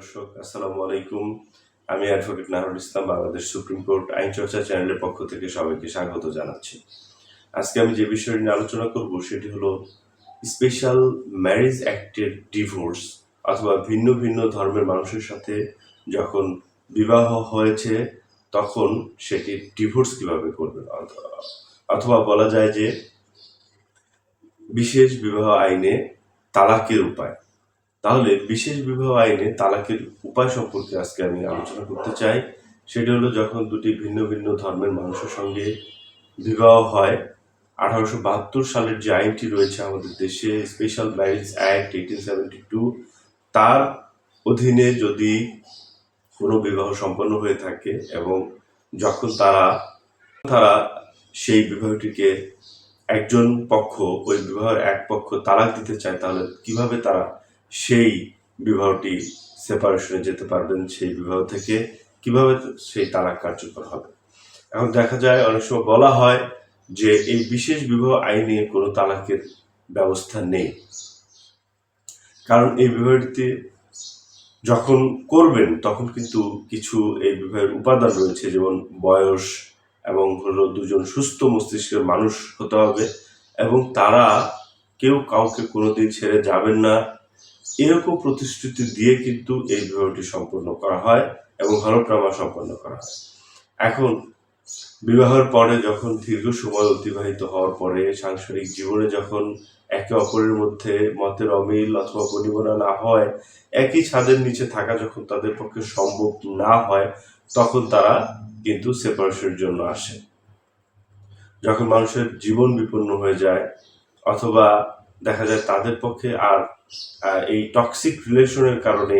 দর্শক, আসসালামু আলাইকুম। আমি advocate Nahrul Islam, Bangladesh supreme court আইন চর্চা চ্যানেলের পক্ষ থেকে সবাইকে স্বাগত জানাচ্ছি। আজকে আমি যে বিষয় নিয়ে আলোচনা করব, সেটি হলো স্পেশাল ম্যারেজ অ্যাক্টের ডিভোর্স অথবা ভিন্ন ভিন্ন ধর্মের মানুষের সাথে যখন বিবাহ হয়েছে, তখন সেটি ডিভোর্স কীভাবে করবে অথবা- বলা যায় যে বিশেষ বিবাহ আইনে তালাকের উপায়। তাহলে বিশেষ বিবাহ আইনে তালাকের উপায় সম্পর্কে আজকে আমি আলোচনা করতে চাই। সেটি হলো যখন দুটি ভিন্ন ভিন্ন ধর্মের মানুষের সঙ্গে বিবাহ হয়, আঠারোশো বাহাত্তর সালের যে আইনটি রয়েছে আমাদের দেশে special marriage act eighteen seventy two তার অধীনে যদি কোনো বিবাহ সম্পন্ন হয়ে থাকে এবং যখন তারা তারা সেই বিবাহটিকে একজন পক্ষ, ওই বিবাহের এক পক্ষ তালাক দিতে চায়, তাহলে কীভাবে তারা সেই বিবাহটি সেপারেশনে যেতে পারবেন সেই বিবাহ থেকে কীভাবে সেই তালাক কার্যকর হবে? এখন দেখা যায়, অনেক সময় বলা হয় যে এই বিশেষ বিবাহ আইনে কোনো তালাকের ব্যবস্থা নেই। কারণ এই বিবাহটিতে যখন করবেন, তখন কিন্তু কিছু এই বিবাহের উপাদান রয়েছে, যেমন বয়স এবং হলো দুজন সুস্থ মস্তিষ্কের মানুষ হতে হবে এবং তারা কেউ কাউকে কোনোদিন ছেড়ে যাবেন না। এরকম প্রতিশ্রুতি দিয়ে কিন্তু এই বিবাহটি সম্পন্ন করা হয় এবং হলপ্রামা সম্পন্ন করা হয়। এখন, বিবাহের পরে যখন দীর্ঘ সময় অতিবাহিত হওয়ার পরে সাংসারিক জীবনে যখন একে অপরের মধ্যে মতের অমিল অথবা বনিবনা না হয়, একই ছাদের নিচে থাকা যখন তাদের পক্ষে সম্ভব না হয়, তখন তারা কিন্তু সেপারেশনের জন্য আসে। যখন মানুষের জীবন বিপন্ন হয়ে যায় অথবা দেখা যায় তাদের পক্ষে আর এই টক্সিক রিলেশনের কারণে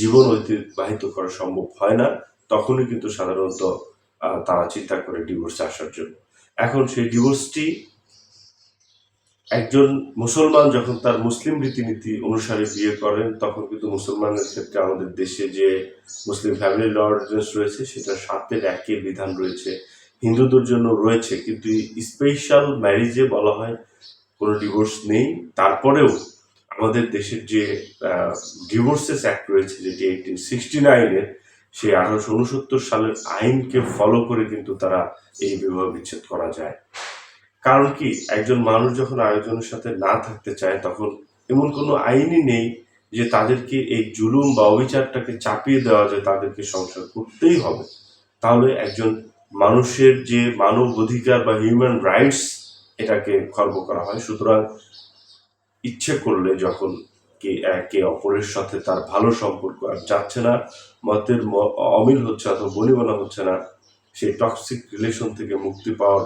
জীবন অতিবাহিত করা সম্ভব হয় না। তখনই কিন্তু সাধারণত তারা চিন্তা করে ডিভোর্সে আসার জন্য। এখন সেই ডিভোর্সটি একজন মুসলমান যখন তার মুসলিম রীতিনীতি অনুসারে বিয়ে করেন, তখন কিন্তু মুসলমানের ক্ষেত্রে আমাদের দেশে যে মুসলিম ফ্যামিলি ল অর্ডিন্যান্স রয়েছে সেটা সাতের একে বিধান রয়েছে। হিন্দুদের জন্য রয়েছে, কিন্তু স্পেশাল ম্যারেজে বলা হয় কোনো ডিভোর্স নেই। তারপরেও আমাদের দেশের যে ডিভোর্সেস অ্যাক্ট রয়েছে যেটি এইটিন সিক্সটি নাইনের সেই আঠারোশো উনসত্তর সালের আইনকে ফলো করে কিন্তু তারা এই বিবাহ বিচ্ছেদ করা যায়। কারণ কি? একজন মানুষ যখন আয়োজনের সাথে না থাকতে চায়, তখন এমন কোনো আইনই নেই যে তাদেরকে এই জুলুম বা অবিচারটাকে চাপিয়ে দেওয়া যায় তাদেরকে সংসার করতেই হবে। তাহলে একজন মানুষের যে মানব অধিকার বা হিউম্যান রাইটস এটাকে খর্ব করা হয়। সুতরাং ইচ্ছে করলে যখন কে, একে অপরের সাথে তার ভালো সম্পর্ক আর যাচ্ছে না, মতের অমিল হচ্ছে অথবা বনিবনা হচ্ছে না, সেই টক্সিক রিলেশন থেকে মুক্তি পাওয়ার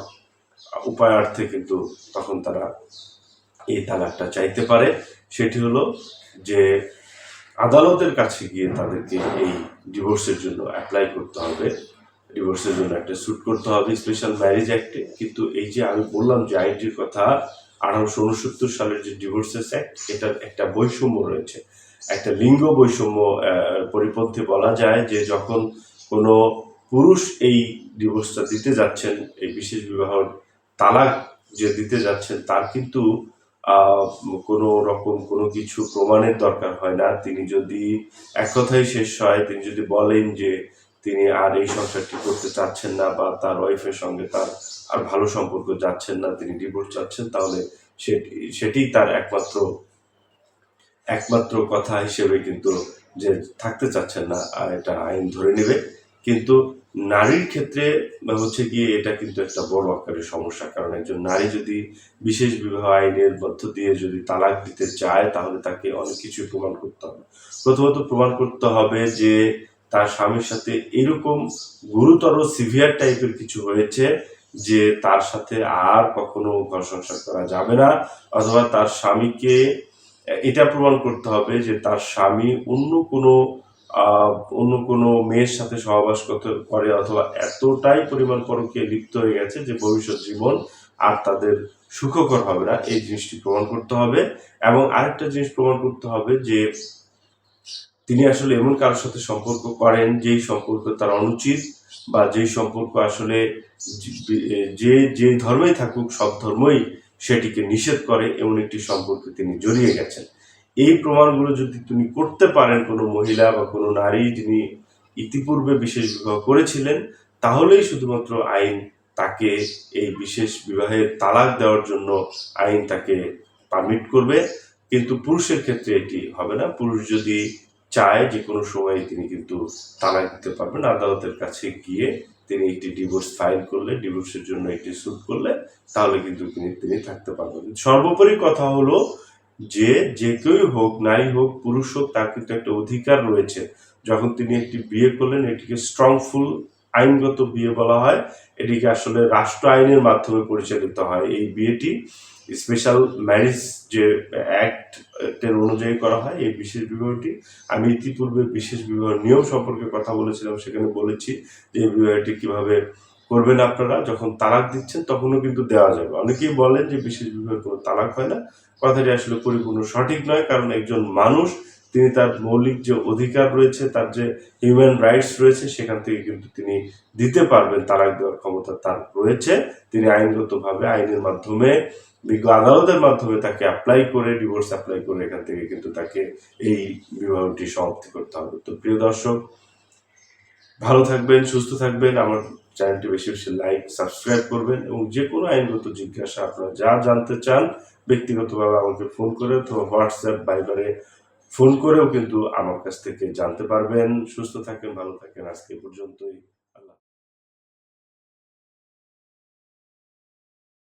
উপায়ার্থে কিন্তু তখন তারা এই তালাকটা চাইতে পারে। সেটি হলো যে আদালতের কাছে গিয়ে তাদেরকে এই ডিভোর্সের জন্য অ্যাপ্লাই করতে হবে। ডিভোর্সের জন্য একটা স্যুট করতে হবে স্পেশাল ম্যারেজ অ্যাক্টে কিন্তু এই যে আমি বললাম যে আইনটির কথা, আঠারোশো উনসত্তর সালের যে ডিভোর্সেস অ্যাক্ট এটার একটা বৈষম্য রয়েছে। একটা লিঙ্গ বৈষম্য পরিপন্থী বলা যায় যে যখন কোনো পুরুষ এই ডিভোর্সটা দিতে যাচ্ছেন, এই বিশেষ বিবাহর তালাক যে দিতে যাচ্ছেন, তার কিন্তু কোনো রকম কোনো কিছু প্রমাণের দরকার হয় না। তিনি যদি এক কথাই শেষ হয়, তিনি যদি বলেন যে তিনি আর এই সংসারটি করতে চাচ্ছেন না বা তার ওয়াইফের সঙ্গে তার আর ভালো সম্পর্ক যাচ্ছেন না, তিনি ডিভোর্স চাচ্ছেন, তাহলে সেটি সেটি তার একমাত্র একমাত্র কথা হিসেবে কিন্তু যে থাকতে চাচ্ছেন না, আর এটা আইন ধরে নেবে। কিন্তু নারীর ক্ষেত্রে হচ্ছে গিয়ে এটা কিন্তু একটা বড় আকারের সমস্যা, কারণ একজন নারী যদি বিশেষ বিবাহ আইনের মধ্য দিয়ে যদি তালাক দিতে চায়, তাহলে তাকে অনেক কিছু প্রমাণ করতে হবে। প্রথমত প্রমাণ করতে হবে যে তার স্বামীর সাথে এরকম গুরুতর সিভিয়ার টাইপের কিছু হয়েছে যে তার সাথে আর কখনো ঘর সংসার করা যাবে না, অথবা তার স্বামীকে, এটা প্রমাণ করতে হবে যে তার স্বামী অন্য কোনো অন্য কোনো মেয়ের সাথে সহবাস করে অথবা এতটাই পরিমাণ পরকে লিপ্ত হয়ে গেছে যে ভবিষ্যৎ জীবন আর তাদের সুখকর হবে না। এই জিনিসটি প্রমাণ করতে হবে। এবং আরেকটা জিনিস প্রমাণ করতে হবে যে তিনি আসলে এমন কারোর সাথে সম্পর্ক করেন যেই সম্পর্ক তার অনুচিত বা যেই সম্পর্ক আসলে যে- যে ধর্মেই থাকুক, সব ধর্মই সেটিকে নিষেধ করে, এমন একটি সম্পর্কে তিনি জড়িয়ে গেছেন। এই প্রমাণগুলো যদি তিনি করতে পারেন কোনো মহিলা বা কোনো নারী যিনি ইতিপূর্বে বিশেষ বিবাহ করেছিলেন, তাহলেই শুধুমাত্র আইন তাকে এই বিশেষ বিবাহের তালাক দেওয়ার জন্য আইন তাকে পারমিট করবে। কিন্তু পুরুষের ক্ষেত্রে এটি হবে না। পুরুষ যদি চায় যে কোনো সময় তিনি কিন্তু তালাক দিতে পারবেন। আদালতের কাছে গিয়ে তিনি একটি ডিভোর্স ফাইল করলে ডিভোর্সের জন্য একটি সুট করলে, তাহলে কিন্তু তিনি তিনি থাকতে পারবেন। সর্বোপরি কথা হলো যে যে কেউই হোক, নারী হোক, পুরুষ হোক, তার কিন্তু একটা অধিকার রয়েছে। যখন তিনি একটি বিয়ে করলেন, এটিকে স্ট্রংফুল আইনগত বিয়ে বলা হয়। এটিকে আসলে রাষ্ট্র আইনের মাধ্যমে পরিচালিত হয়। এই বিয়েটি স্পেশাল ম্যারেজ যে অ্যাক্ট এর অনুযায়ী করা হয়, এই বিশেষ বিবাহটি। আমি ইতিপূর্বে বিশেষ বিবাহ নিয়ম সম্পর্কে কথা বলেছিলাম, সেখানে বলেছি যে এই বিবাহটি কীভাবে করবেন আপনারা, যখন তালাক দিচ্ছেন তখনও কিন্তু দেওয়া যাবে। অনেকেই বলেন যে বিশেষ বিবাহের কোনো তালাক হয় না। কথাটি আসলে পরিপূর্ণ সঠিক নয়, কারণ একজন মানুষ তিনি তার মৌলিক যে অধিকার রয়েছে, তার যে হিউম্যান রাইটস রয়েছে, সেখান থেকে কিন্তু তিনি দিতে পারবেন, তালাক দেওয়ার ক্ষমতা তার রয়েছে। তিনি আইনগতভাবে, আইনের মাধ্যমে, বিজ্ঞ আদালতের মাধ্যমে তাকে অ্যাপ্লাই করে ডিভোর্স অ্যাপ্লাই করে, এখান থেকে কিন্তু তাকে এই বিবাহটি সমাপ্তি করতে হবে। তো প্রিয় দর্শক, ভালো থাকবেন, সুস্থ থাকবেন। আমার চ্যানেলটি বেশি বেশি লাইক সাবস্ক্রাইব করবেন এবং যে কোনো আইনগত জিজ্ঞাসা আপনারা যা জানতে চান, ব্যক্তিগতভাবে আমাকে ফোন করে অথবা হোয়াটসঅ্যাপ বাইবারে ফোন করেও কিন্তু আমার কাছ থেকে জানতে পারবেন। সুস্থ থাকেন ভালো থাকেন। আজকে পর্যন্তই।